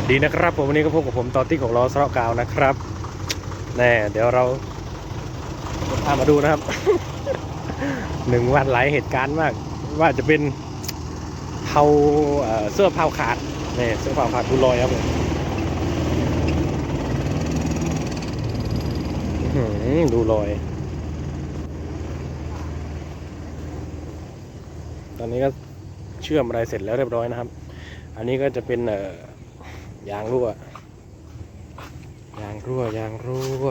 วัสดีนะครับผมวันนี้ก็พบกับผมตอตี้ของล้อสระกาวนะครับแน่เดี๋ยวเราพามาดูนะครับ หนึ่งวันหลายเหตุการณ์มาก ว่าจะเป็นเผาเสื้อเผาขาดนี่เสื้อเผาขาดบุลอยครับผมดูรอย ตอนนี้ก็เชื่อมอะไรเสร็จแล้วเรียบร้อยนะครับ อันนี้ก็จะเป็นเอ่อ ยางรั่ว ยางรั่วยางรั่ว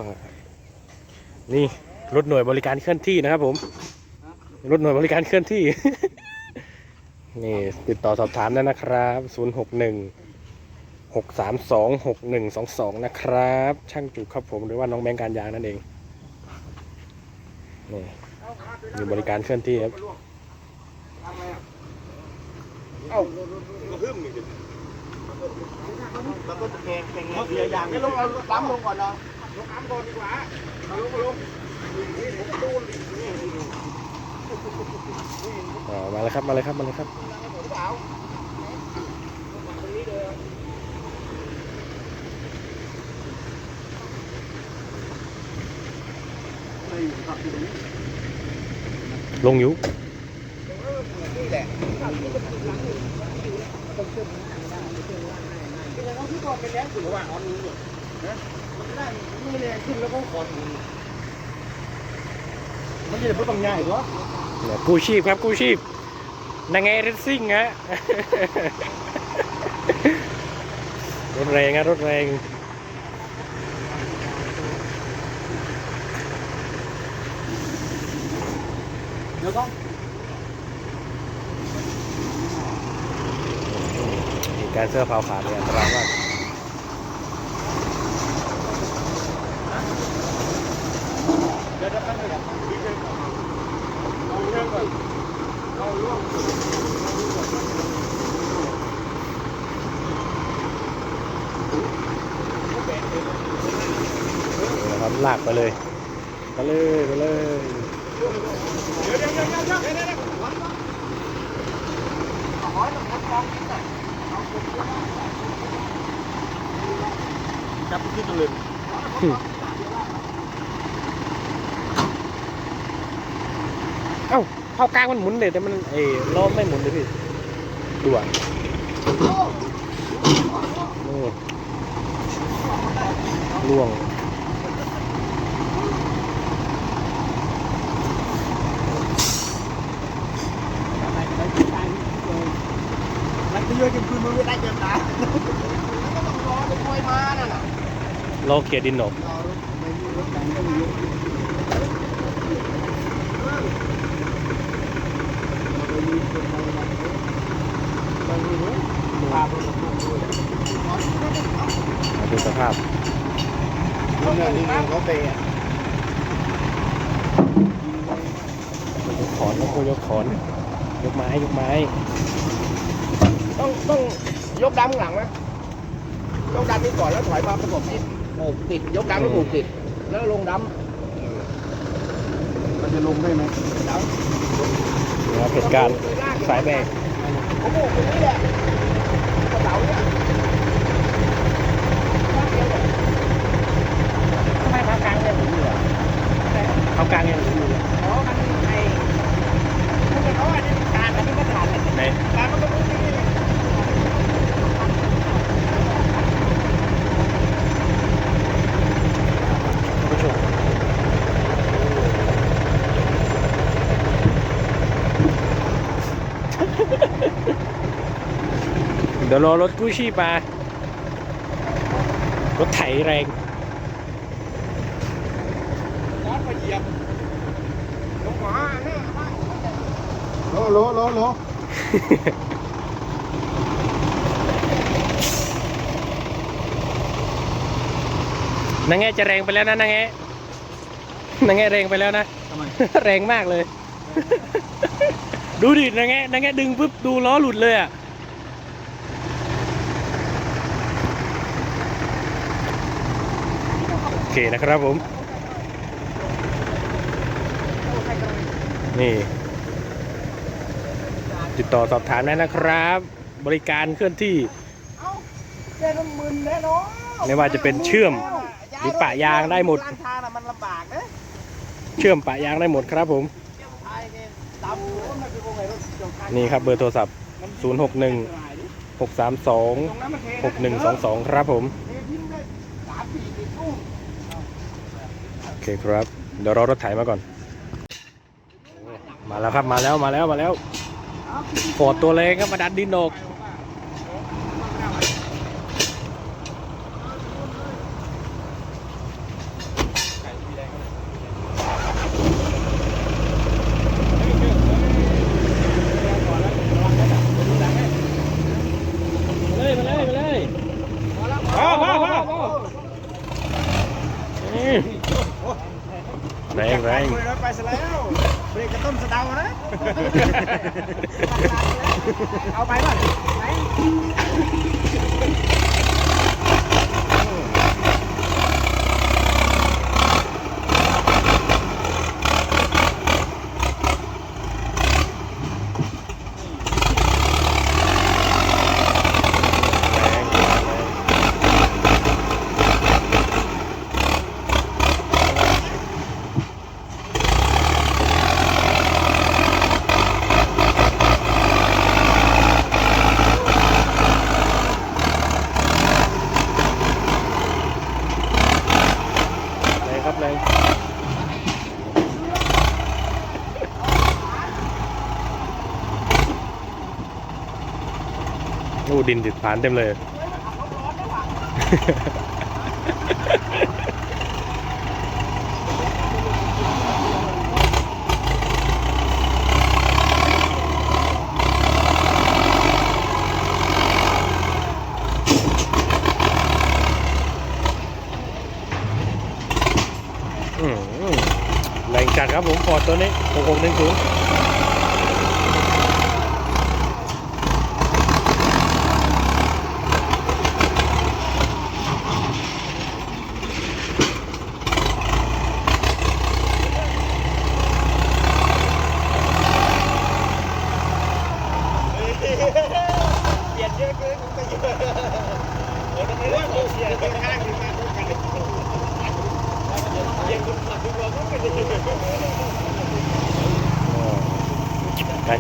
นี่รถหน่วยบริการเคลื่อนที่นะครับผม รถหน่วยบริการเคลื่อนที่ นี่ติดต่อสอบถามได้นะครับ 0 6 1 6 3 2 6 1 2 2 นะครับ ช่างจุกครับผมหรือว่าน้องแบงการยางนั่นเอง นี่มีบริการเคลื่อนที่ครับ เอ้าก็พึ่งนี่ดิ แล้วก็จะแกงแกงเสียอย่างนี้ลงเอาล้ำลงก่อนเนาะลงล้ำก่อนดีกว่าเอาลงมาลงนี่ผมดูนี่นี่อ่ามาเลยครับมาเลยครับมาเลยครับผมเปล่าตรงนี้เลย ลงอยู่ นี่แหละ ระหว่างอันนี้เนี่ยนะมันจะได้ไม่แรงขึ้นแล้วก็คอนมันจะได้พูดบางอย่างเหรอเนี่ยกู้ชีพครับกู้ชีพนางไงเรซซิ่งฮะ รถแรงฮะรถแรงเดี๋ยวต้องเหตุการณ์เสื้อเผาขาดเนี่ยอันตรายมาก ครับลากไปเลยไปเลยไปเลย เดี๋ยวเดี๋ยวเดี๋ยวเดี๋ยวเดี๋ยวเดี๋ยวเดี๋ยววันก่อนขอต้องทดลองนิดหน่อยเอาคนเยอะมากจับขึ้นตัวเลย เอ้าเผากลางมันหมุนเลยแต่มันเอ้ล้อไม่หมุนเลยพี่ด่วนนี่ล่วงมันจะเยอะจนคืนมันไม่ได้เจ็บตายแล้วก็ต้องรอจะคอยมานั่นน่ะล้อเกียร์ดินหนก รอไม่มีรถไหนก็มีรถพาไปกับพวกด้วย มาดูสภาพ เนี่ยนี่เขาเตะยกขอนแล้วก็ยกขอนยกไม้ยกไม้ ต้องต้องยกดำหลังนะยกดำนี่ก่อนแล้วถอยมาประกบติดโบกติด ยกดำแล้วโบกติด แล้วลงดำมันจะลงได้ไหมดำนะครับเหตุการณ์สายแบกผมโบกตรงนี้แหละกระเป๋าเนี่ยทำไม พากลางเนี่ยผมเหลือเอากลางยังอ๋อมันไอ้มันจะเขาอันนี้การอันนี้ก็ขาดเลยไหนการมันก็ไม่ดีเลยท่านผู้ชมเดี๋ยวรอรถกู้ชีพมารถไถแรง ร้อนมาเหยียบลงหมาเนี่ย โลโลโลโลนางแงจะแรงไปแล้วนะนางแงนางแงแรงไปแล้วนะทำไมแรงมากเลย ดูดินางแงนางแงดึงปุ๊บดูล้อหลุดเลยอะโอเคนะครับผม นี่ ติดต่อสอบถามได้นะครับ บริการเคลื่อนที่แกก็มึนแน่นอนไม่ว่าจะเป็นเชื่อมหรือปะยางได้หมดล้างทางน่ะมันลำบากนะเชื่อมปะยางได้หมดครับผมไอ้เนี่ยดำหัวมันคือพวกไงรถจงทางนี่ครับเบอร์โทรศัพท์ 061 632ตรงนั้นมันเท6122 ครับผมเททิ้งได้สามสี่สิบลูกโอเคครับ เดี๋ยวรอรถไถมาก่อน มาแล้วครับมาแล้วมาแล้วมาแล้ว ฟอดตัวแรงครับมาดันดินออกมาเลยมาเลยมาเลยพอพอพอพอนี่แรงแรง คุยรถไปซะแล้วเบรกกระต้นสะเดานะ เอาไปป่ะไหน แรงครับแรงโอ้ ดินติดผานเต็มเลย แรงจัดครับผมฟอร์ดตัวนี้6610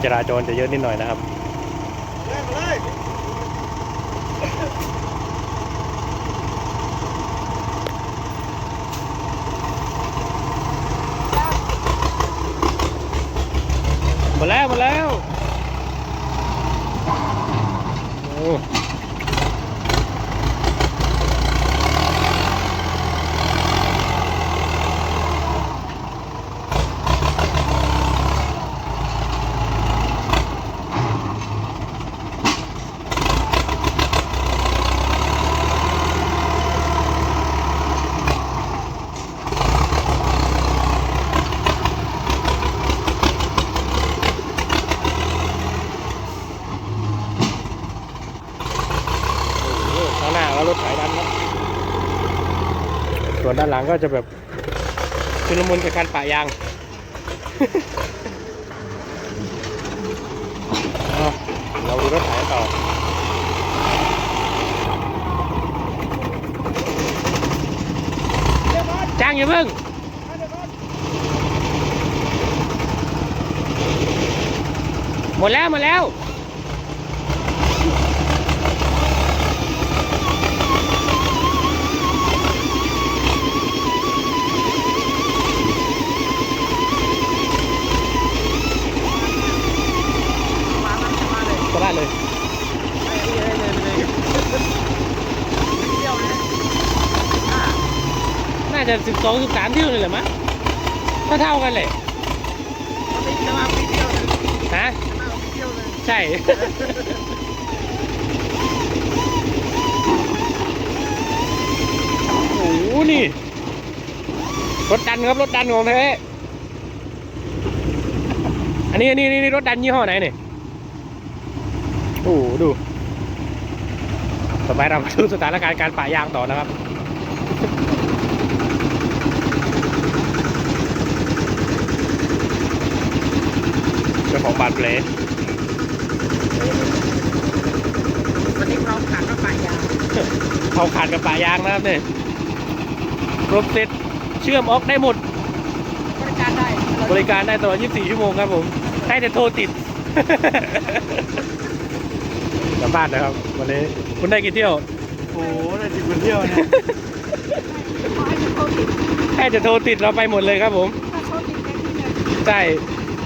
กาจราจรจะเยอะนิดหน่อยนะครับมาแล้วมาแล้วโอ้โหข้างหน้าก็รถไถดันครับส่วนด้านห ลังก็จะแบบชุลมุนกับการปะยางเราดูรถไถกันต่อจ้างอย่าเพิ่งหมดแล้วหมดแล้ว ก็ได้เลยน่าจะสิบสองสิบสามเที่ยวเลยแหละมั้งถ้าเท่ากันเลยฮะใช่ โอ้โหนี่ รถดันครับ รถดันของแท้อันนี้อันนี้นี่รถดันยี่ห้อไหนเนี่ย โอ้โหดูต่อไปเรามาดูสถานการณ์การป่ายางต่อนะครับเจ้าของบาดแผลวันนี้เราขาดก็ปลายยางเขาขาดกับป่ายางนะครับเนี่ยครบเซ็ตเชื่อมออกได้หมด บริการได้บริการได้ตลอด 24 ชั่วโมงครับผมให้แต่โทรติด กลับบ้านนะครับ วันนี้คุณได้กี่เที่ยว โอ้โหได้สิบคนเที่ยวเนี่ยขอให้จะโทรติดให้จะโทรติดเราไปหมดเลยครับผมถ้าโทรติดแค่ที่เนี่ยใช่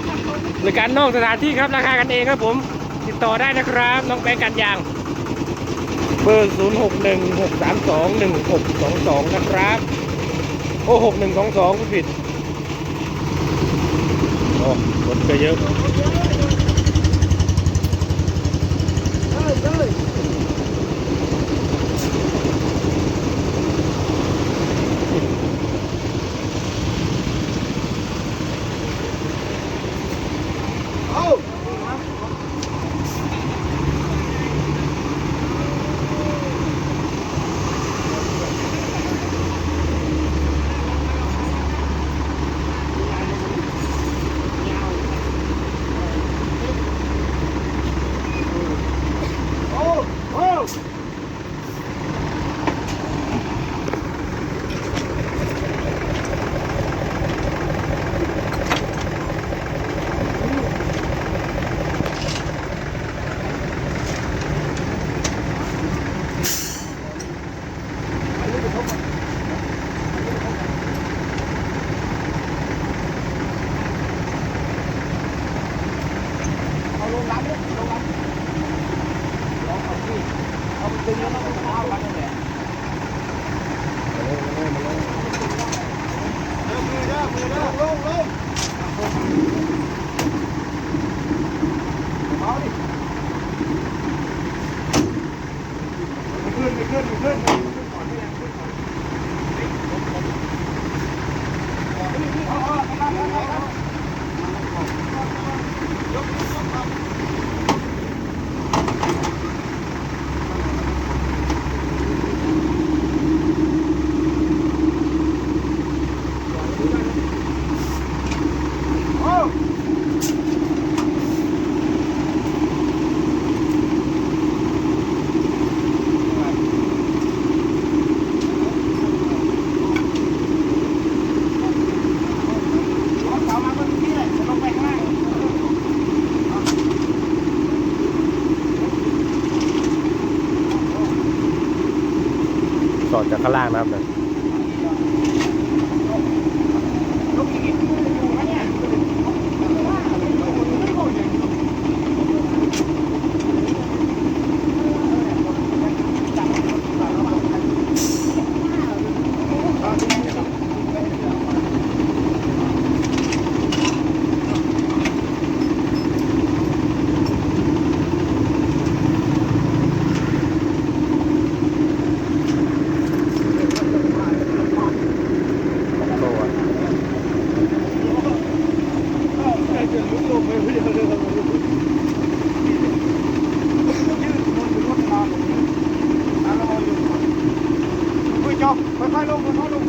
ถ้าโทรติดบริการนอกสถานที่ครับราคากันเองครับผม ติดต่อได้นะครับ น้องแบงค์กันยาง เบอร์ 0 6 1 6 3 2 1 6 2 2 นะครับ โอ้6 1 2 2ผู้ผิดโอ้รถก็เยอะ เข้างล่างนะครับเนี่ย ลงอีกอยู่ไหมเนี่ยค่อยๆลงค่อยๆลง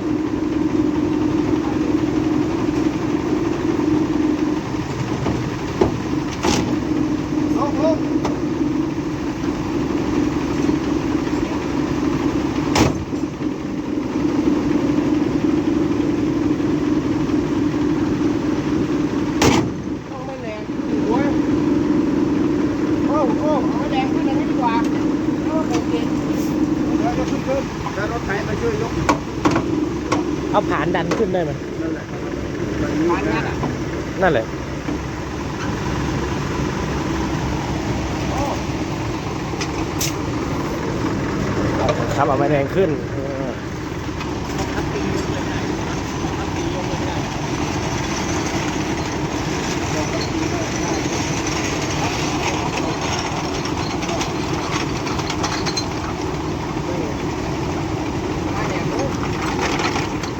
ลงลง ต้องไม่แรง โอ้ยโอ้โอ้ เอาไม่แรงขึ้นเลยดีกว่าเพราะว่าผมเก่ง เดี๋ยวจะขึ้นขึ้นเดี๋ยวรถไถมาช่วยยก เอานดันขึ้นได้ไหมนั่นแหละปานนั้นอะนั่นแหละครับเอาไม้แดงขึ้นเออ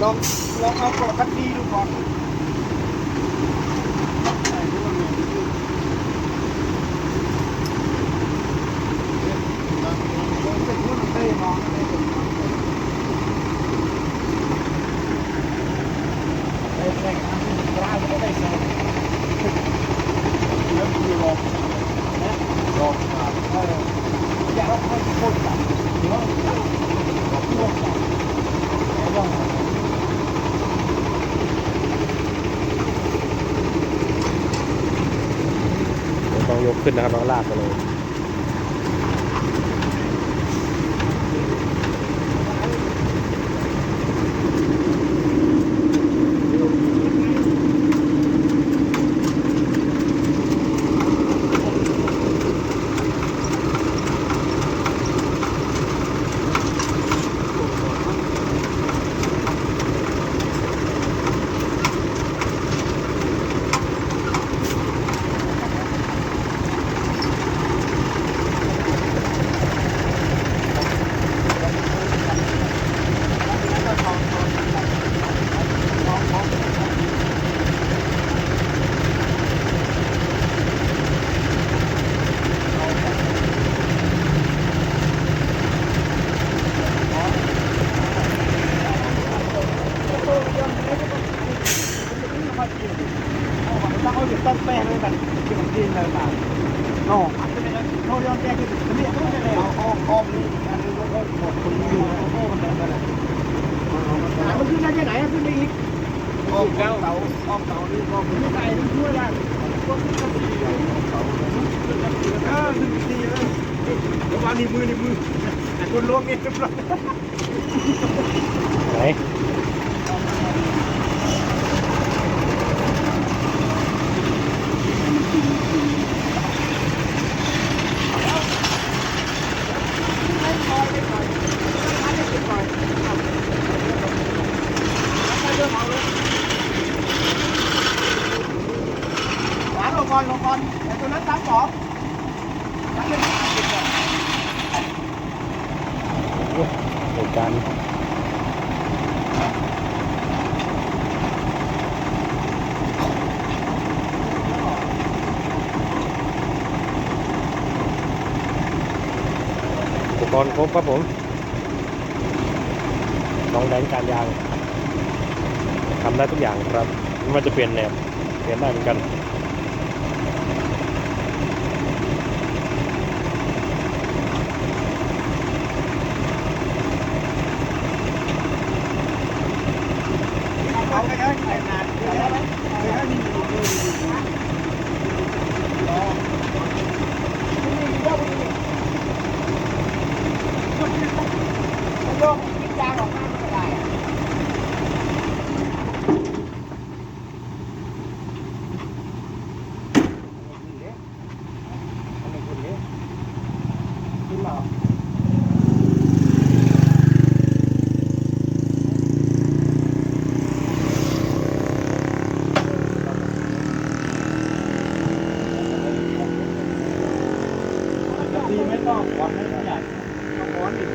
ลองลองเอากรอบคัดดีดูก่อนอย่าเอาคนคนจับ ต้องยก ขึ้นนะครับแล้วลากไปเลย ถ้าเขาหยุดต้นแป้งเลยมันคือมันดินเลยมาโน่เขายอมแก้คือมันเนี่ยต้องเลยเอาอ้อมอ้อมนี่อันนี้ก็หมดคนอยู่โอ้มันเดินไปเลยมันขึ้นได้แค่ไหนขึ้นไปอีกอ้อมเสาอ้อมเสานี่ก็ไม่ใส่ไม่ช่วยได้ก็ขึ้นก็ดีเสาเออขึ้นดีเลยเดี๋ยววางในมือในมือแต่คนล้วงนี่เรียบร้อย ไหน หาลงก่อนลงก่อนแต่ตัวนั้นตั้งสองตั้ งเป็นเหตุการณ์อุปกรณ์ครบครับผมน้องแดนการยาง ทำได้ทุกอย่างครับไม่ว่าจะเปลี่ยนแนวเปลี่ยนได้เหมือนกันเขาก็ได้แต่นานเลยนะเลยนะนี่อยู่เลยรอนี่ยกนี่ยกกินยางออกมาไม่ได้ ขึ้นมาดีไม่ต้องบอลไม่ใหญ่ต้องบอลดิ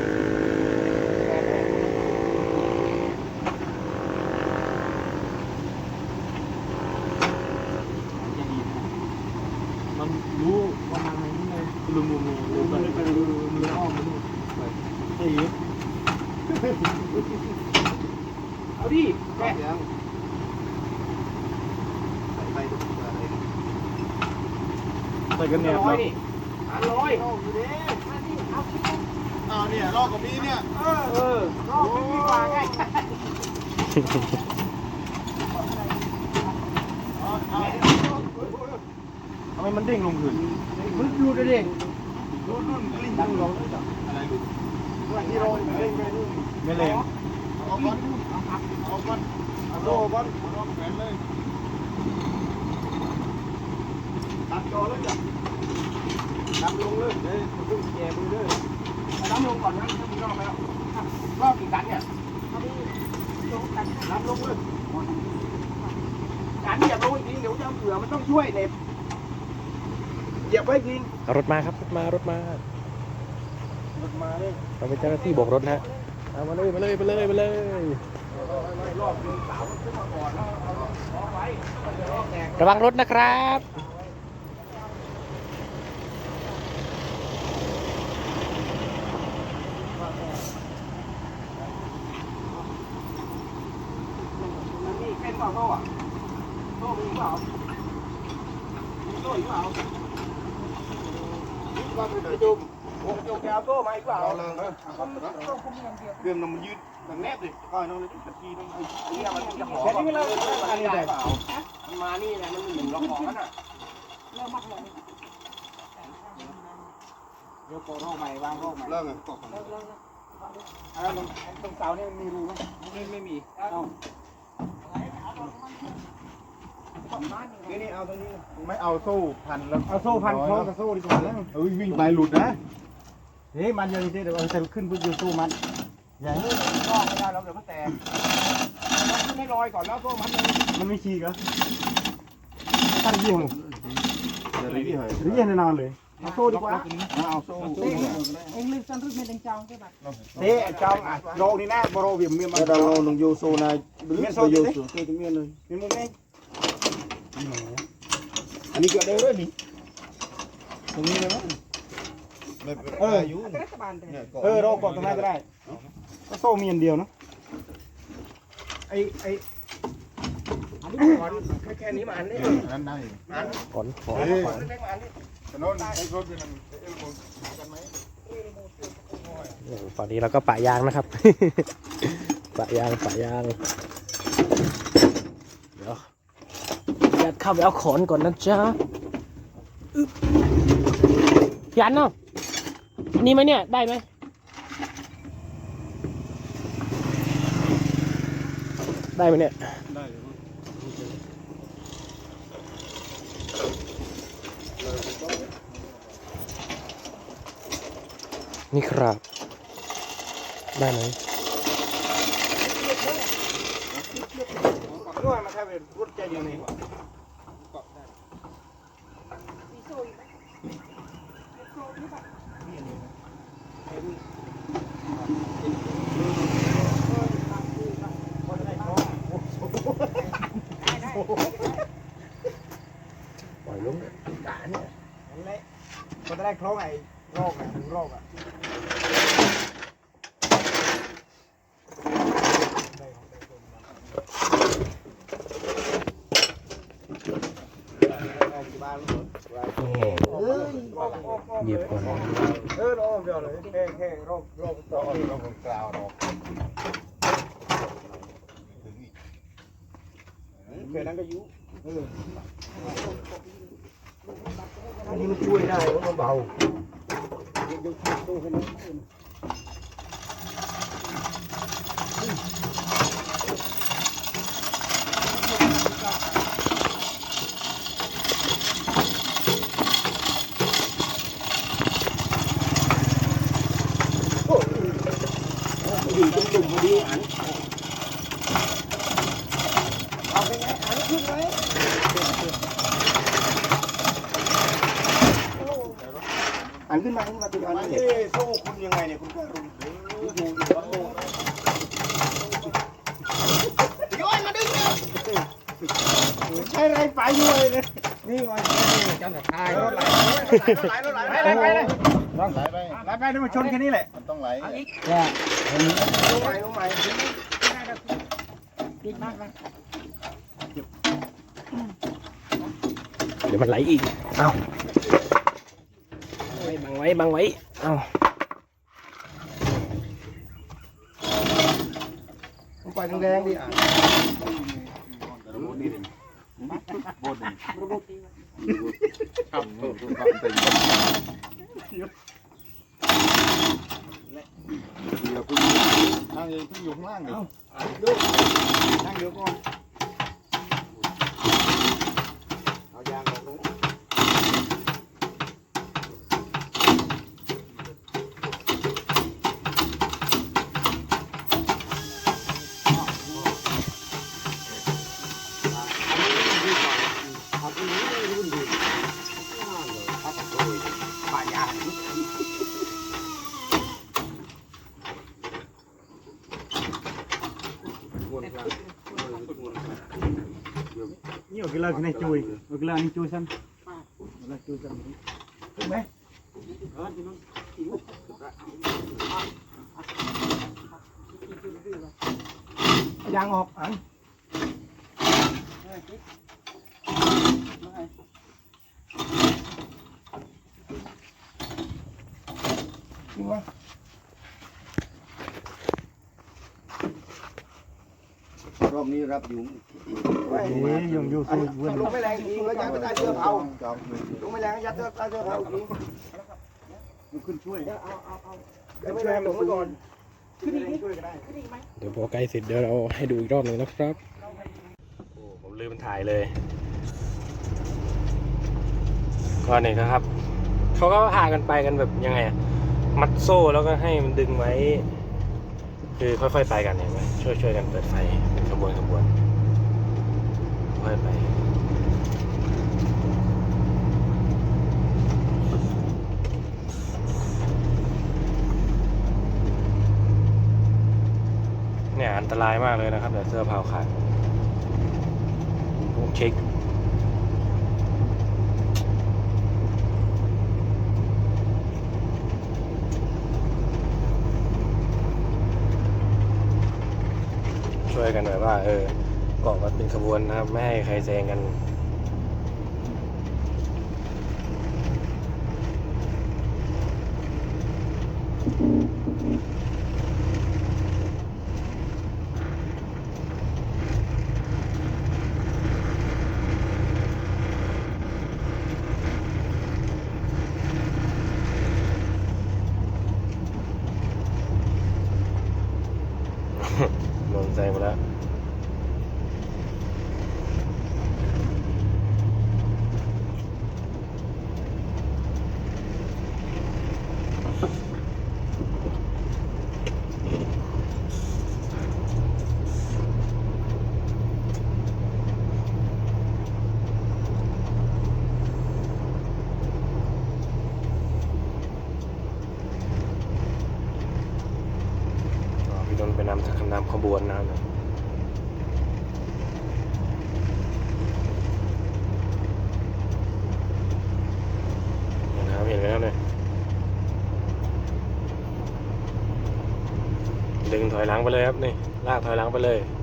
มันรู้ว่ามันอะไรนี่ไงลุมมุมมุมลุมไปไปลุมมันเลยอ้อมมาดู ไอ้ยี่เอาดิแม่ใส่ กันเนี่ยร้อยนี่หาร้อยอ่าเนี่ยลอกกับนี้เนี่ย เออเออรอบนี้ดีกว่าไงทำไมมันเด้งลงพื้นมันดูดิเด็กรุ่นรุ่นกลิ้งดังลงอะไรดูที่โรยเด้งไปนู่นไม่เล่นเอาบอลเอาบอลเอาโซ่บอลเอาแขวนเลยตัด จอแล้วจ้ะดับลงเลยเฮ้ยเพิ่งแย่มือเลยน้ำลงก่อนนะถ้ามีรอบแล้วรอบกี่ตันเนี่ยรับลงเลยตันอย่าลงจริงเดี๋ยวจะเผื่อมันต้องช่วยเน็บเหยียบไว้จริงรถมาครับรถมารถมารถมาเลยเราเป็นเจ้าหน้าที่โบกรถนะฮะเอามาเลยมาเลยมาเลยมาเลยรอบนึงสาวขึ้นมาก่อนแล้วเอไว้ระวังรถนะครับ มันนี่เป็นเปล่าโซ่อะโซ่มีเปล่ามีโซ่อีกเปล่า ว่าไป จุ่มวงจุ่มจะเอาโซ่มาอีกเปล่าเรื่องนั้นมันยืดมันแนบเลยก้อยน้องเลยตะกี้น้องไอ้เนี่ยมันจะขอแค่นี้เราอันนี้ได้มันมานี่ไงมันหมุนล็อกของมันอะเดี๋ยวโกโร่ใหม่วางโร่ใหม่เลิกไงอ่าตรงตรงเสาเนี่ยมีรูไหมไม่ไม่มีเอ้า นี่นี่เอาตรงนี้ไม่เอาโซ่พันแล้วเอาโซ่พันคล้องกับโซ่ดีกว่าแล้วเอ้ยวิ่งไปหลุดนะเฮ้ยมันยังดีเดี๋ยวเราจะขึ้นเพื่อจะโซ่มันอย่างนี้ก็ไม่ได้เราเดี๋ยวมันแตกมันขึ้นให้ลอยก่อนแล้วโซ่มันมันไม่ฉีกเหรอตั้งยี่ห้อเดี๋ยวรีบเหรอหรือยังแน่นอนเลยเอาโซ่ดีกว่าเอาโซ่เองลืมจันทร์ไม่เป็นจองใช่ปะเต้จองอะโรนี่นะโรเวียมเมียนมาแล้วเราลงโยโซนายเมียนโซ่โยโซ่เต้ตรงเมียนเลยเมียนมุมนี้อั นนี้เกิดได้เลยนี่ตรงนี้เลยมั้งเอออยู่รัฐบาลเถอะเออโรกดตรงนั้นก็ได้ก็โซ่เมียนเดียวเนาะไอไออันนี้มันแค่แค่นี้มาอันนี้นั้นได้ขอนขอนเฮ้ยถนนไอ้รถมันเอ็มคนกันไหมโอ้โหฝั่งนี้เราก็ปะยางนะครับ ปะยางปะยาง เดี๋ยวยั ดเข้าไปเอาขอนก่อนนะจ๊ะอึ๊บพี่อันเนาะนนี้ไหมเนี่ยได้ไหมได้ไหมเนี่ยได้นี่ครับ ได้ไหมด้วยมาแค่เป็นรถใจอยู่นี่ มีโซ่อีกไหมโซ่หรือเปล่า ปล่อยลงนั่นแหละมันจะได้คล้องไอ้โรคอะถึงโรคอะเเหยียบก่อนออโรคเดียวเลยแค่แค่โรคโรคต่อเราเรากล่าวเราแค่นั้นก็ยุเอออันนี้มันช่วยได้ เพราะมันเบายกตู้ขึ้นมา อยู่ตรงตุ่มพอดีอันเอาไปไงอันขึ้นไหมอันขึ้นมาขึ้นมาตัวอัน ไม่ นี้ โซ่ คุณยังไงเนี่ยคุณก็รุนอยู่อยู่วัดโลใช่ไรไปอยู่เลยนี่ไงจังกับทายรถไหลรถไหลรถไหลรถไหลไปเลยต้องไหลไปไหลไปเดี๋ยวมาชนแค่นี้แหละมันต้องไหลเนี่ยลงใหม่ลงใหม่ปิดมากไหมเดี๋ยวมันไหลอีก เอาบังไว้บังไว้ เอา ไปแดงๆดิอะ ครับ เดี๋ยวคุณนั่งเองคุณอยู่ข้างล่างเดี๋ยวนั่งเดี๋ยวก่อน นี่เอากีฬาที่ไหนจุยเอากีฬานี่จุ ยซ้ำกีฬาจุยซ้ำถูกไหมยางออกอันจริงวะรอบนี้รับอยู่นี่ยังอยู่อันสู้นี้เว้นลงไม่แรงจริงแล้วยัดใต้เสื้อเผาลงไม่แรงยัดใต้เสื้อเผาจริงมันขึ้นช่วยเอาเอาเอาเดี๋ยวไม่แรงลงไว้ก่อนขึ้นอีกนิดช่วยก็ได้ขึ้นอีกไหมเดี๋ยวพอใกล้เสร็จเดี๋ยวเราให้ดูอีกรอบหนึ่งนะครับโอ้ผมลืมถ่ายเลยก็นี่นะครับเขาก็พากันไปกันแบบยังไงอะมัดโซ่แล้วก็ให้มันดึงไว้ คือค่อยๆไปกันเห็นไหมช่วยช่วยกันเปิดไฟเป็นขบวนขบวน ค่อยไปเนี่ยอันตรายมากเลยนะครับแต่เสื้อเผาขาดผมเช็คช่วยกันหน่อยว่าเออ เกาะมันเป็นขบวนนะครับ ไม่ให้ใครแซงกัน โดนแซงไปแล้ว อ๋อพี่นนท์ไปนำนำขบวนนะครับ เห็นนะครับเห็นไหมครับเนี่ยดึ งถอยหลังไปเลยครับนี่ลากถอยหลังไปเลย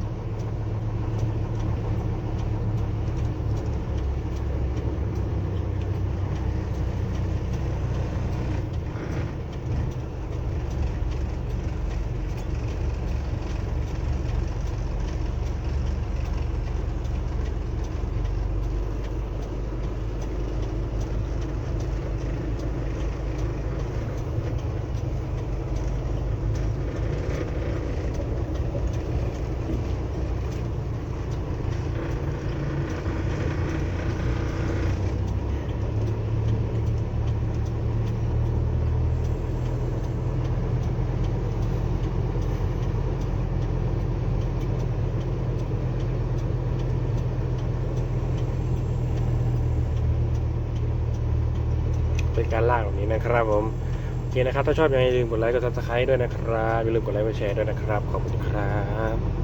นะครับผมโอเคนะครับถ้าชอบยังไงอย่าลืมกดไลค์กดซับสไครต์ด้วยนะครับอย่าลืมกดไลค์กดแชร์ด้วยนะครับขอบคุณครับ